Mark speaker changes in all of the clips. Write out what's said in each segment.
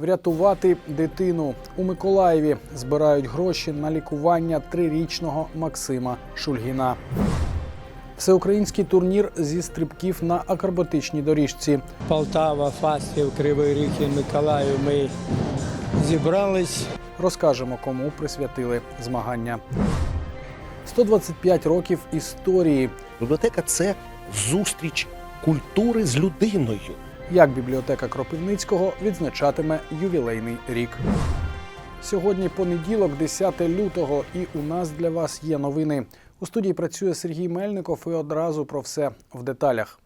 Speaker 1: Врятувати дитину у Миколаєві збирають гроші на лікування трирічного Максима Шульгіна. Всеукраїнський турнір зі стрибків на акробатичній доріжці.
Speaker 2: Полтава, Фастів, Кривий Ріг і Миколаїв ми зібрались.
Speaker 1: Розкажемо, кому присвятили змагання. 125 років історії.
Speaker 3: Бібліотека це зустріч культури з людиною.
Speaker 1: Як бібліотека Кропивницького відзначатиме ювілейний рік. Сьогодні понеділок, 10 лютого, і у нас для вас є новини. У студії працює Сергій Мельников і одразу про все в деталях.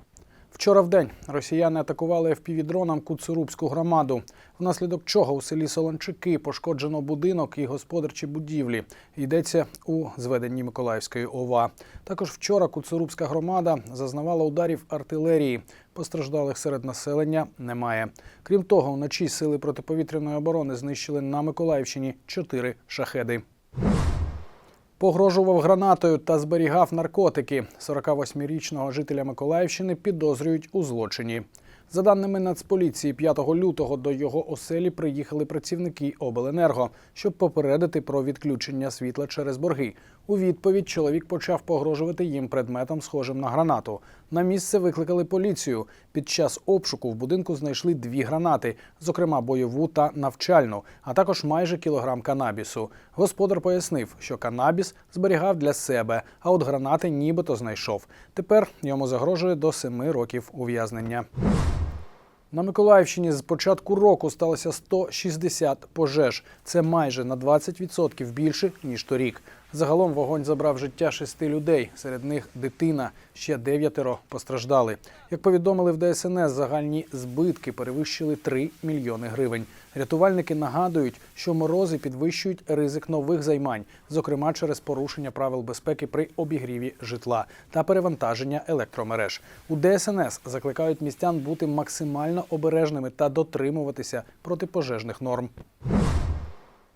Speaker 1: Вчора в день росіяни атакували FPV-дроном Куцурубську громаду, внаслідок чого у селі Солончики пошкоджено будинок і господарчі будівлі. Йдеться у зведенні Миколаївської ОВА. Також вчора Куцурубська громада зазнавала ударів артилерії. Постраждалих серед населення немає. Крім того, вночі сили протиповітряної оборони знищили на Миколаївщині чотири шахеди. Погрожував гранатою та зберігав наркотики. 48-річного жителя Миколаївщини підозрюють у злочині. За даними Нацполіції, 5 лютого до його оселі приїхали працівники обленерго, щоб попередити про відключення світла через борги. У відповідь чоловік почав погрожувати їм предметом, схожим на гранату. На місце викликали поліцію. Під час обшуку в будинку знайшли дві гранати, зокрема бойову та навчальну, а також майже кілограм канабісу. Господар пояснив, що канабіс зберігав для себе, а от гранати нібито знайшов. Тепер йому загрожує до семи років ув'язнення. На Миколаївщині з початку року сталося 160 пожеж. Це майже на 20% більше ніж торік. Загалом вогонь забрав життя шести людей. Серед них дитина. Ще дев'ятеро постраждали. Як повідомили в ДСНС, загальні збитки перевищили 3 мільйони гривень. Рятувальники нагадують, що морози підвищують ризик нових займань, зокрема через порушення правил безпеки при обігріві житла та перевантаження електромереж. У ДСНС закликають містян бути максимально обережними та дотримуватися протипожежних норм.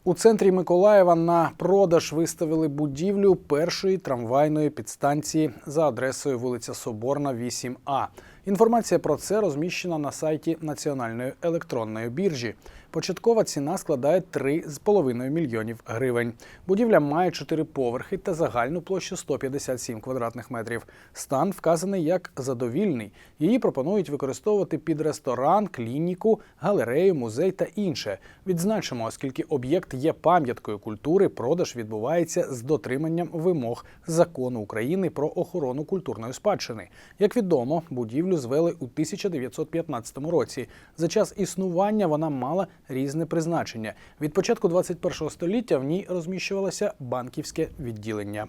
Speaker 1: У центрі Миколаєва на продаж виставили будівлю першої трамвайної підстанції за адресою вулиця Соборна, 8А. Інформація про це розміщена на сайті Національної електронної біржі. Початкова ціна складає 3,5 мільйонів гривень. Будівля має 4 поверхи та загальну площу 157 квадратних метрів. Стан вказаний як задовільний. Її пропонують використовувати під ресторан, клініку, галерею, музей та інше. Відзначимо, оскільки об'єкт є пам'яткою культури, продаж відбувається з дотриманням вимог закону України про охорону культурної спадщини. Як відомо, будівлю звели у 1915 році. За час існування вона мала різне призначення. Від початку 21 століття в ній розміщувалося банківське відділення.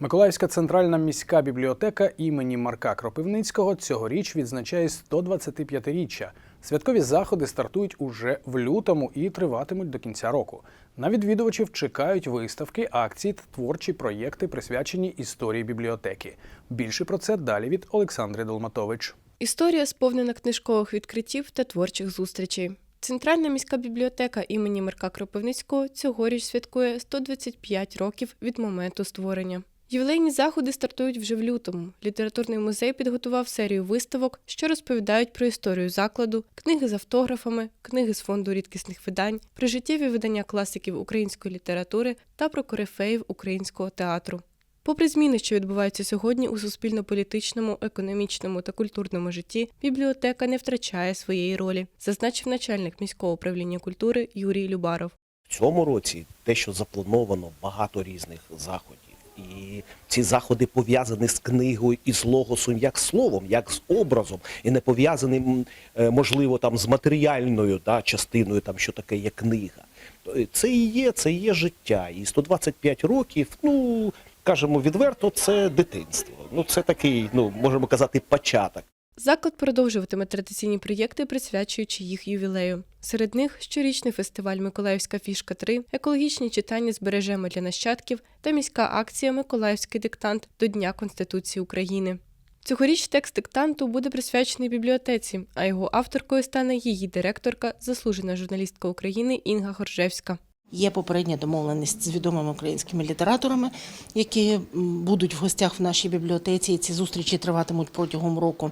Speaker 1: Миколаївська центральна міська бібліотека імені Марка Кропивницького цьогоріч відзначає 125-річчя. Святкові заходи стартують уже в лютому і триватимуть до кінця року. На відвідувачів чекають виставки, акції та творчі проєкти, присвячені історії бібліотеки. Більше про це далі від Олександри Долматович.
Speaker 4: Історія сповнена книжкових відкриттів та творчих зустрічей. Центральна міська бібліотека імені Марка Кропивницького цьогоріч святкує 125 років від моменту створення. Ювілейні заходи стартують вже в лютому. Літературний музей підготував серію виставок, що розповідають про історію закладу, книги з автографами, книги з фонду рідкісних видань, прижиттєві видання класиків української літератури та про корифеїв українського театру. Попри зміни, що відбуваються сьогодні у суспільно-політичному, економічному та культурному житті, бібліотека не втрачає своєї ролі, зазначив начальник міського управління культури Юрій Любаров.
Speaker 3: В цьому році те, що заплановано багато різних заходів. І ці заходи пов'язані з книгою і з логосом, як словом, як з образом, і не пов'язані, е, можливо, там з матеріальною да, частиною, там що таке є книга. Е, Це і є, це і є життя. І 125 років, ну кажемо відверто, це дитинство. Ну це такий, ну можемо казати, початок.
Speaker 4: Заклад продовжуватиме традиційні проєкти, присвячуючи їх ювілею. Серед них щорічний фестиваль Миколаївська фішка 3 екологічні читання збережемо для нащадків та міська акція Миколаївський диктант до Дня Конституції України. Цьогоріч текст диктанту буде присвячений бібліотеці, а його авторкою стане її директорка, заслужена журналістка України Інга Горжевська.
Speaker 5: Є попередня домовленість з відомими українськими літераторами, які будуть в гостях в нашій бібліотеці. І ці зустрічі триватимуть протягом року.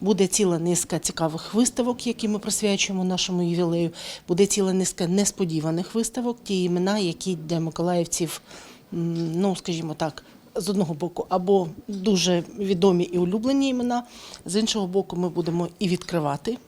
Speaker 5: Буде ціла низка цікавих виставок, які ми присвячуємо нашому ювілею. Буде ціла низка несподіваних виставок, ті імена, які для миколаївців, ну скажімо так. З одного боку, або дуже відомі і улюблені імена, з іншого боку, ми будемо і відкривати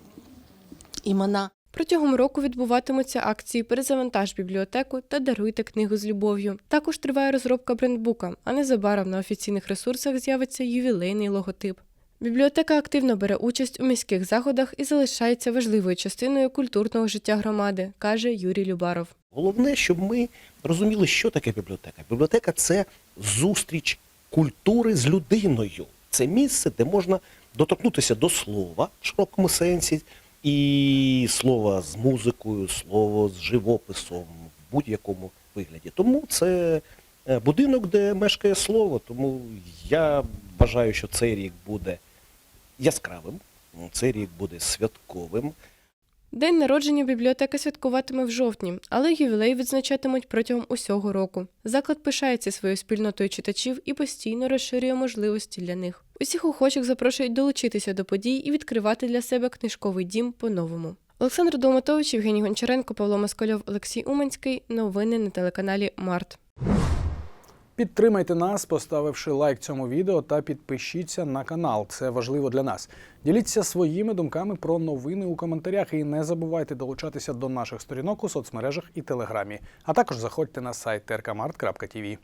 Speaker 5: імена.
Speaker 4: Протягом року відбуватимуться акції Перезавантаж бібліотеку та даруйте книгу з любов'ю. Також триває розробка брендбука, а незабаром на офіційних ресурсах з'явиться ювілейний логотип. Бібліотека активно бере участь у міських заходах і залишається важливою частиною культурного життя громади, каже Юрій Любаров.
Speaker 3: Головне, щоб ми розуміли, що таке бібліотека. Бібліотека це зустріч культури з людиною. Це місце, де можна доторкнутися до слова в широкому сенсі, і слова з музикою, слово з живописом в будь-якому вигляді. Тому це е, будинок, де мешкає слово. Тому я вважаю, що цей рік буде яскравим, цей рік буде святковим.
Speaker 4: День народження бібліотека святкуватиме в жовтні, але ювілей відзначатимуть протягом усього року. Заклад пишається своєю спільнотою читачів і постійно розширює можливості для них. Усіх охочих запрошують долучитися до подій і відкривати для себе книжковий дім по-новому. Олександр Долматович, Євгеній Гончаренко, Павло Москальов, Олексій Уманський. Новини на телеканалі Март.
Speaker 1: Підтримайте нас, поставивши лайк цьому відео та підпишіться на канал. Це важливо для нас. Діліться своїми думками про новини у коментарях і не забувайте долучатися до наших сторінок у соцмережах і телеграмі. А також заходьте на сайт trkmart.tv.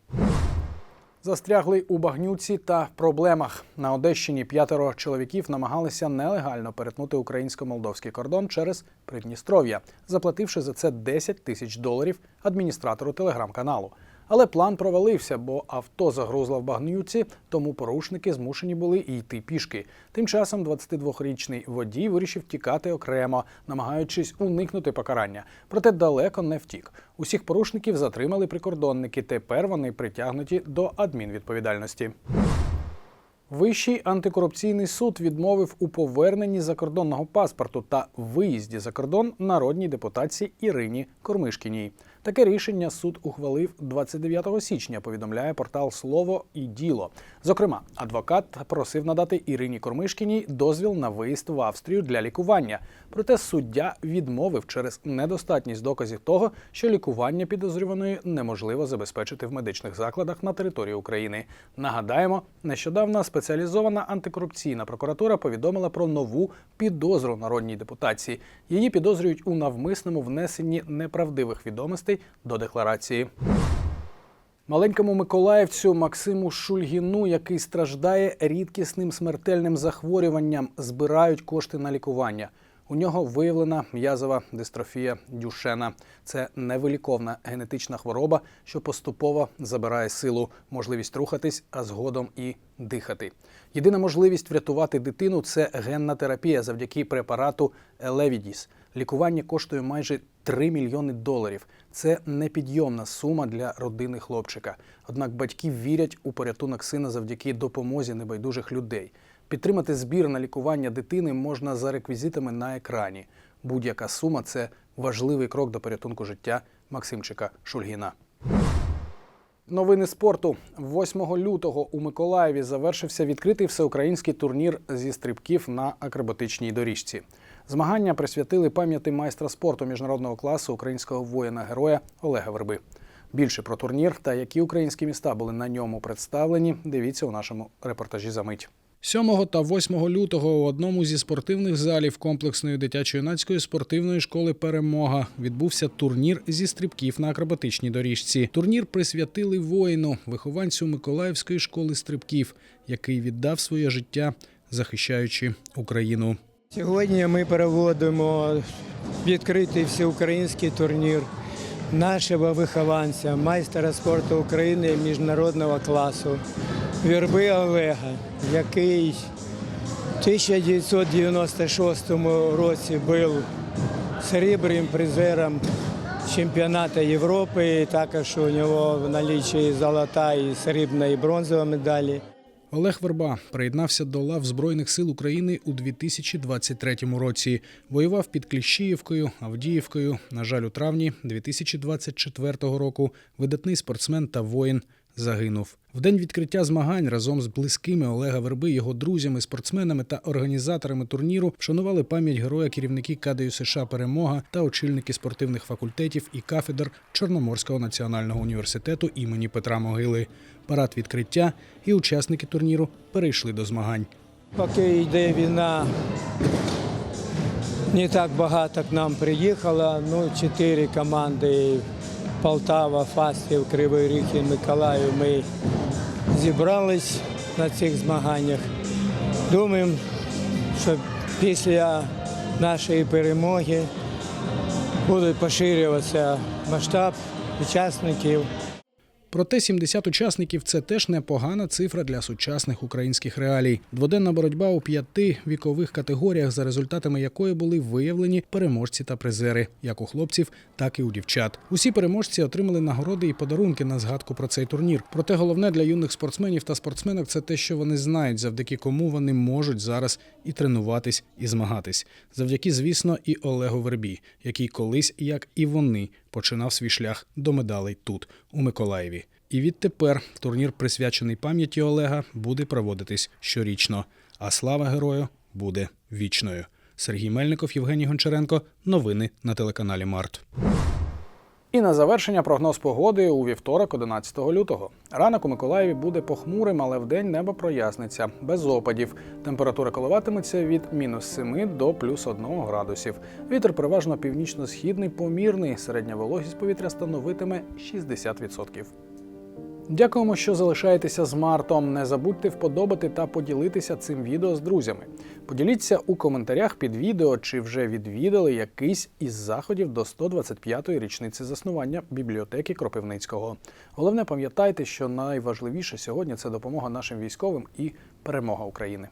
Speaker 1: Застрягли у багнюці та проблемах. На Одещині п'ятеро чоловіків намагалися нелегально перетнути українсько-молдовський кордон через Придністров'я, заплативши за це 10 тисяч доларів адміністратору телеграм-каналу. Але план провалився, бо авто загрузло в багнюці, тому порушники змушені були йти пішки. Тим часом 22-річний водій вирішив тікати окремо, намагаючись уникнути покарання. Проте далеко не втік. Усіх порушників затримали прикордонники. Тепер вони притягнуті до адмінвідповідальності. Вищий антикорупційний суд відмовив у поверненні закордонного паспорту та виїзді за кордон народній депутатці Ірині Кормишкіній. Таке рішення суд ухвалив 29 січня. Повідомляє портал Слово і діло. Зокрема, адвокат просив надати Ірині Кормишкіній дозвіл на виїзд в Австрію для лікування. Проте суддя відмовив через недостатність доказів того, що лікування підозрюваної неможливо забезпечити в медичних закладах на території України. Нагадаємо, нещодавно спеціалізована антикорупційна прокуратура повідомила про нову підозру народній депутації. Її підозрюють у навмисному внесенні неправдивих відомостей до декларації. Маленькому миколаївцю Максиму Шульгіну, який страждає рідкісним смертельним захворюванням, збирають кошти на лікування. У нього виявлена м'язова дистрофія Дюшена. Це невиліковна генетична хвороба, що поступово забирає силу, можливість рухатись, а згодом і дихати. Єдина можливість врятувати дитину це генна терапія завдяки препарату Елевідіс. Лікування коштує майже 3 мільйони доларів. Це непідйомна сума для родини хлопчика. Однак батьки вірять у порятунок сина завдяки допомозі небайдужих людей. Підтримати збір на лікування дитини можна за реквізитами на екрані. Будь-яка сума це важливий крок до порятунку життя Максимчика Шульгіна. Новини спорту 8 лютого у Миколаєві завершився відкритий всеукраїнський турнір зі стрибків на акробатичній доріжці. Змагання присвятили пам'яті майстра спорту міжнародного класу українського воїна-героя Олега Верби. Більше про турнір та які українські міста були на ньому представлені. Дивіться у нашому репортажі за мить. 7 та 8 лютого у одному зі спортивних залів комплексної дитячо-юнацької спортивної школи Перемога відбувся турнір зі стрибків на акробатичній доріжці. Турнір присвятили воїну, вихованцю Миколаївської школи стрибків, який віддав своє життя, захищаючи Україну.
Speaker 2: Сьогодні ми проводимо відкритий всеукраїнський турнір нашого вихованця, майстера спорту України міжнародного класу Вірби Олега, який в 1996 році був серебряним призером чемпіонату Європи. Також у нього в налічі золота і срібна і бронзова медалі.
Speaker 1: Олег Верба приєднався до лав Збройних сил України у 2023 році. Воював під Кліщіївкою, Авдіївкою. На жаль, у травні 2024 року видатний спортсмен та воїн загинув. В день відкриття змагань разом з близькими Олега Верби, його друзями, спортсменами та організаторами турніру вшанували пам'ять героя керівники КДЮ США Перемога та очільники спортивних факультетів і кафедр Чорноморського національного університету імені Петра Могили. Парад відкриття і учасники турніру перейшли до змагань.
Speaker 2: Поки йде війна, не так багато к нам приїхало. Ну, чотири команди Полтава, Фастів, Кривий Ріг і Миколаїв. Ми зібрались на цих змаганнях. Думаємо, що після нашої перемоги буде поширюватися масштаб учасників.
Speaker 1: Проте 70 учасників це теж непогана цифра для сучасних українських реалій. Дводенна боротьба у п'яти вікових категоріях, за результатами якої були виявлені переможці та призери, як у хлопців, так і у дівчат. Усі переможці отримали нагороди і подарунки на згадку про цей турнір. Проте головне для юних спортсменів та спортсменок це те, що вони знають, завдяки кому вони можуть зараз і тренуватись, і змагатись. Завдяки, звісно, і Олегу Вербі, який колись, як і вони, починав свій шлях до медалей тут, у Миколаєві. І відтепер турнір, присвячений пам'яті Олега, буде проводитись щорічно. А слава герою буде вічною. Сергій Мельников, Євгеній Гончаренко. Новини на телеканалі Март. І на завершення прогноз погоди у вівторок, 11 лютого. Ранок у Миколаєві буде похмурим, але вдень небо проясниться, без опадів. Температура коливатиметься від мінус 7 до плюс 1 градусів. Вітер переважно північно-східний, помірний. Середня вологість повітря становитиме 60%. Дякуємо, що залишаєтеся з Мартом. Не забудьте вподобати та поділитися цим відео з друзями. Поділіться у коментарях під відео, чи вже відвідали якийсь із заходів до 125-ї річниці заснування бібліотеки Кропивницького. Головне, пам'ятайте, що найважливіше сьогодні це допомога нашим військовим і перемога України.